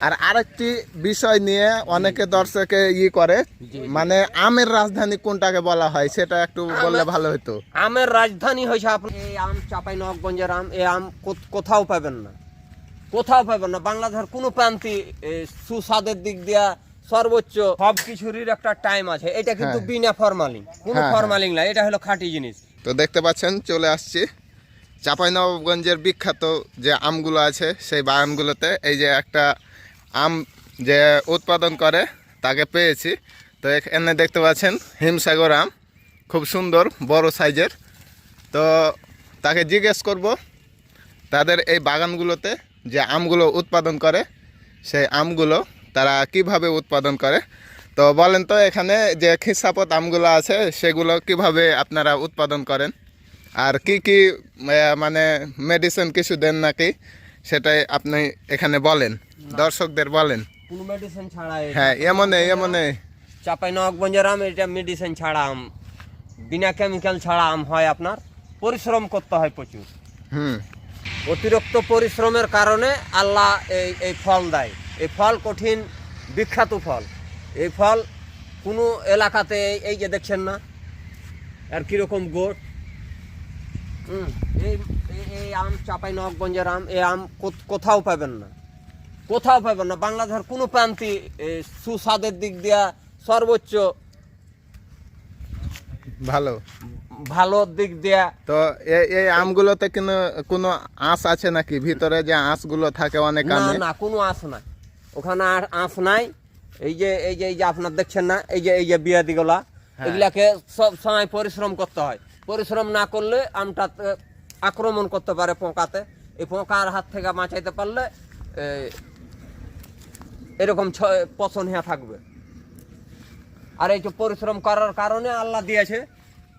আর আরেকটি বিষয় নিয়ে অনেকে দর্শকে ই করে মানে আমের রাজধানী কোনটাকে বলা হয় সেটা একটু বললে ভালো হতো আমের রাজধানী হয়েছে আপনি এই আম চাপাই নবগঞ্জের আম এই আম কোথাও পাবেন না। কোথাও পাবেন না। বাংলাদেশের কোনো প্রান্তি সুস্বাদের দিক দিয়া সর্বোচ্চ সব কিছুরই একটা টাইম আছে। এটা কিন্তু হ্যাঁ। বিনা ফরমালিন কোনো হ্যাঁ, ফরমালিন না এটা হলো খাঁটি জিনিস। তো দেখতে পাচ্ছেন চলে আসছি। চাঁপাইনবাবগঞ্জের বিখ্যাত যে আমগুলো আছে সেই বাগানগুলোতে এই যে একটা আম যে উৎপাদন করে, তাকে পেয়েছি। তো এখানে দেখতে পাচ্ছেন, হিমসাগর আম। খুব সুন্দর, বড় সাইজের। তো তাকে জিজ্ঞেস করব, তাদের এই বাগানগুলোতে যে আমগুলো উৎপাদন করে, সেই আমগুলো তারা কীভাবে উৎপাদন করে? তো বলেন তো, এখানে যে খিসাপত আমগুলো আছে, সেগুলো কীভাবে আপনারা উৎপাদন করেন? আর কি কি মানে মেডিসিন কিছু দেন নাকি? সেটাই আপনি এখানে বলেন দর্শকদের বলেন। কোনো মেডিসিন ছাড়া হ্যাঁ এমনে এমনে চাপাই নবগঞ্জের আম এটা মেডিসিন ছাড়া আম। বিনা কেমিক্যাল ছাড়া আম হয় আপনার। পরিশ্রম করতে হয় প্রচুর। হুম। অতিরিক্ত পরিশ্রমের কারণে আল্লাহ এই এই ফল দেয়। এই ফল কঠিন বিখ্যাত ফল। এই ফল কোনো এলাকাতে এই- যে দেখছেন না আর কীরকম গোট। এই এই- আম চাপাই নবগঞ্জের আম এই আম কোথাও পাবেন না। কোথাও পাবেন না। বাংলাদেশের কোনো প্রান্তি সুস্বাদের দিক দিয়া সর্বোচ্চ ভালো। ভালো দিক দিয়া তো এই আমগুলোতে কোনো কোনো আঁশ আছে নাকি? ভিতরে যে আঁশগুলো থাকে অনেক না আমে? না কোনো আঁশ নাই। ওখানে আর আঁশ নাই। এই যে এই যে এই যে আপনার দেখছেন না? এই যে এই যে বিয়াদিগুলা হ্যাঁ। এগুলাকে সব সময় পরিশ্রম করতে হয়। পরিশ্রম না করলে আমটা আক্রমণ করতে পারে পোকাতে। এই পোকার হাত থেকে বাঁচাইতে পারলে এরকম পচন হয়ে থাকবে। আর এই যে পরিশ্রম করার কারণে আল্লাহ দিয়েছে,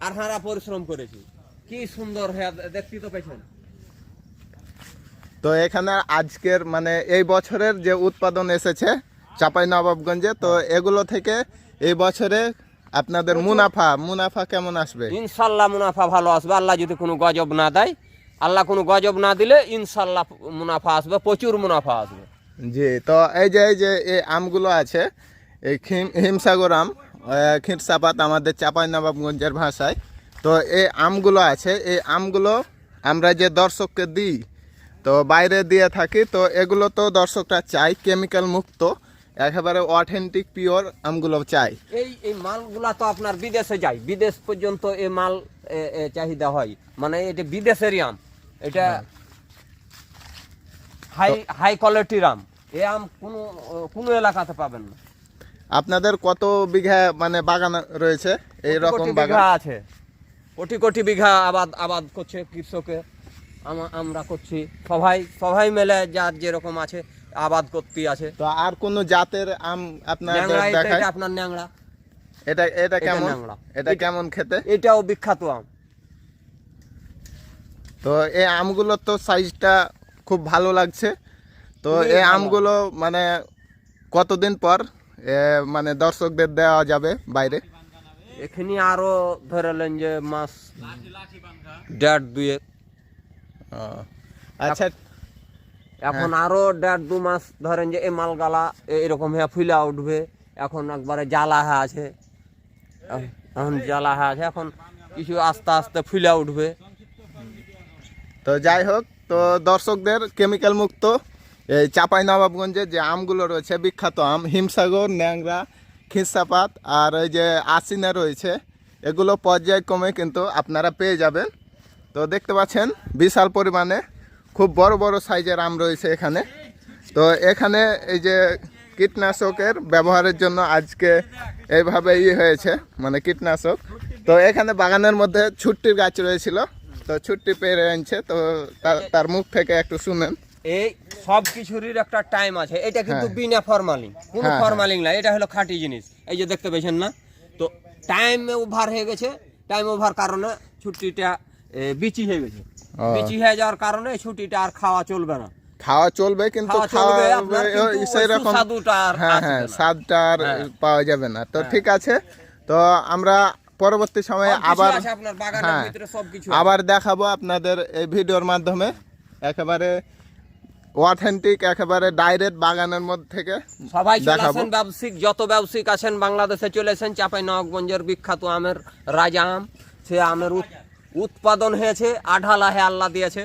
আর হারা পরিশ্রম করেছি। কি সুন্দর হয়ে, দেখতে তো পেয়েছেন। তো এখানে আজকের মানে এই বছরের যে উৎপাদন এসেছে চাপাই নবাবগঞ্জে তো এগুলো থেকে এই বছরে আপনাদের মুনাফা মুনাফা কেমন আসবে? ইনশাল্লাহ মুনাফা ভালো আসবে। আল্লাহ যদি কোনো গজব না দেয় আল্লাহ কোনো গজব না দিলে ইনশাল্লাহ মুনাফা আসবে প্রচুর মুনাফা আসবে। জি তো এই যে এই যে এই আমগুলো আছে এই হিমসাগর আম খিরসাপাত আমাদের চাপাই নবাবগঞ্জের ভাষায়। তো এই আমগুলো আছে এই আমগুলো আমরা যে দর্শককে দিই তো বাইরে দিয়ে থাকি তো এগুলো তো দর্শকরা চাই কেমিক্যাল মুক্ত। একেবারে অথেন্টিক পিওর আমগুলো চাই। এই এই মালগুলা তো আপনার বিদেশে যায়। বিদেশ পর্যন্ত এই মাল এ, এ, চাহিদা হয়। মানে এটা বিদেশেরই আম এটা হাই হাই কোয়ালিটির আম। এই আম কোনো কোনো এলাকাতে পাবেন না। আপনাদের কত বিঘা মানে বাগান রয়েছে? এই রকম বাগান? বিঘা আছে। কোটি কোটি বিঘা আবাদ আবাদ করছে কৃষকে। আমরা করছি। সবাই সবাই মিলে যার যেরকম আছে আবাদ করতে আছে। তো আর কোন জাতের আম দেখায় আপনার ন্যাংরা এটা এটা কেমন। এটা কেমন খেতে? এটাও বিখ্যাত আম। তো এই আমগুলো তো সাইজটা খুব ভালো লাগছে। তো এই আমগুলো মানে কতদিন পর মানে দর্শকদের দেওয়া যাবে বাইরে? এখানে আরও ধরেলেন যে মাস দেড় দুয়েক। ও, আচ্ছা। এখন আরও দেড় দু মাস ধরেন যে এই মালগালা এরকম হয়ে ফুলা উঠবে। এখন একবারে জ্বালা হয়ে আছে। এখন জ্বালা হয়ে আছে। এখন কিছু আস্তে আস্তে ফুলা উঠবে। তো যাই হোক, তো দর্শকদের কেমিক্যাল মুক্ত। এই চাপাই নবাবগঞ্জে যে আমগুলো রয়েছে, বিখ্যাত আম, হিমসাগর, ন্যাংরা খিসাপাত আর ওই যে আসিনা রয়েছে, এগুলো পর্যায়ক্রমে কিন্তু আপনারা পেয়ে যাবেন। তো দেখতে পাচ্ছেন, বিশাল পরিমাণে খুব বড় বড় সাইজের আম রয়েছে এখানে। তো এখানে এই যে কীটনাশকের ব্যবহারের জন্য আজকে এইভাবে ই হয়েছে মানে কীটনাশক। তো এখানে বাগানের মধ্যে ছুট্টির গাছ রয়েছিল তো ছুট্টি পেরে আনছে তো তার- মুখ থেকে একটু শুনেন। এই সব কিছুরই একটা টাইম আছে এটা কিন্তু হ্যাঁ। বিনা ফরমালিন কোনো হ্যাঁ, ফরমালিন না এটা হলো খাঁটি জিনিস এই যে দেখতে পেয়েছেন না? তো টাইম ওভার হয়ে গেছে টাইম ওভার কারণে ছুটিটা বিচি হয়ে গেছে। বিচি হয়ে যাওয়ার কারণে ছুটিটা আর খাওয়া চলবে না। খাওয়া চলবে কিন্তু হ্যাঁ হ্যাঁ স্বাদটা আর হ্যাঁ। পাওয়া যাবে না। তো ঠিক আছে তো আমরা পরবর্তী সময়ে আবার হ্যাঁ আবার দেখাবো আপনাদের এই ভিডিওর মাধ্যমে। একেবারে অথেন্টিক একেবারে ডাইরেক্ট বাগানের মধ্যে থেকে সবাই দেখাবো। ব্যবসায়িক যত ব্যবসায়িক আছেন বাংলাদেশে চলে চাপাই নবাবগঞ্জের বিখ্যাত আমের রাজা আম সে আমের উৎপাদন হয়েছে আঢালাহে আল্লাহ দিয়েছে।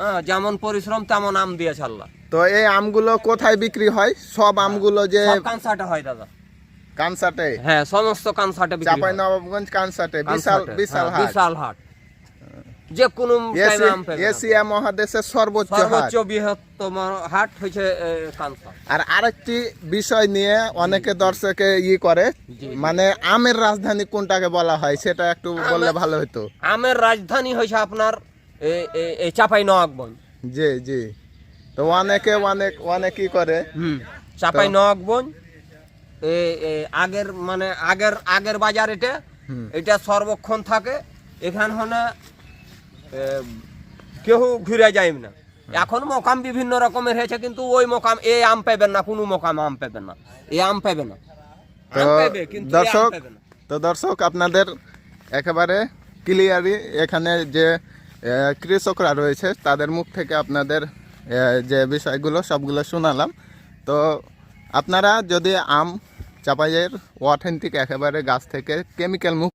হ্যাঁ যেমন পরিশ্রম তেমন আম দিয়েছে আল্লাহ। তো এই আমগুলো কোথায় বিক্রি হয়? সব আমগুলো যে কানসাটে হয় দাদা। কানসাটে হ্যাঁ সমস্ত কানসাটে চাপাই হয়। নবাবগঞ্জ কানসাটে বিশাল বিশাল হ্যাঁ, হাট। বিশাল হাট। যে কোনো এশিয়া মহাদেশের সর্বোচ্চ সর্বোচ্চ বৃহত্তম হাট হয়েছে কানসা আর আরেকটি বিষয় নিয়ে অনেকে দর্শকে ই করে মানে আমের রাজধানী কোনটাকে বলা হয় সেটা একটু বললে ভালো হতো আমের রাজধানী হয়েছে আপনার চাপাই নবাবগঞ্জ। জি জি। তো অনেকে অনেক অনেক ই করে। হুম চাপাই নবাবগঞ্জ আগের মানে আগের আগের বাজার এটা। এটা সর্বক্ষণ থাকে। এখান হনে এ, কেউ ঘুরে যায় না। এখন মোকাম বিভিন্ন রকমের হয়েছে কিন্তু ওই মোকাম এই আম পাবেন না কোনো মোকাম আম পাবেন না। এ আম পাবে না। দর্শক তো দর্শক আপনাদের একেবারে ক্লিয়ারই এখানে যে কৃষকরা রয়েছে তাদের মুখ থেকে আপনাদের যে বিষয়গুলো সবগুলো শোনালাম। তো আপনারা যদি আম চাপাইয়ের অথেন্টিক একেবারে গাছ থেকে কেমিক্যাল মুক্ত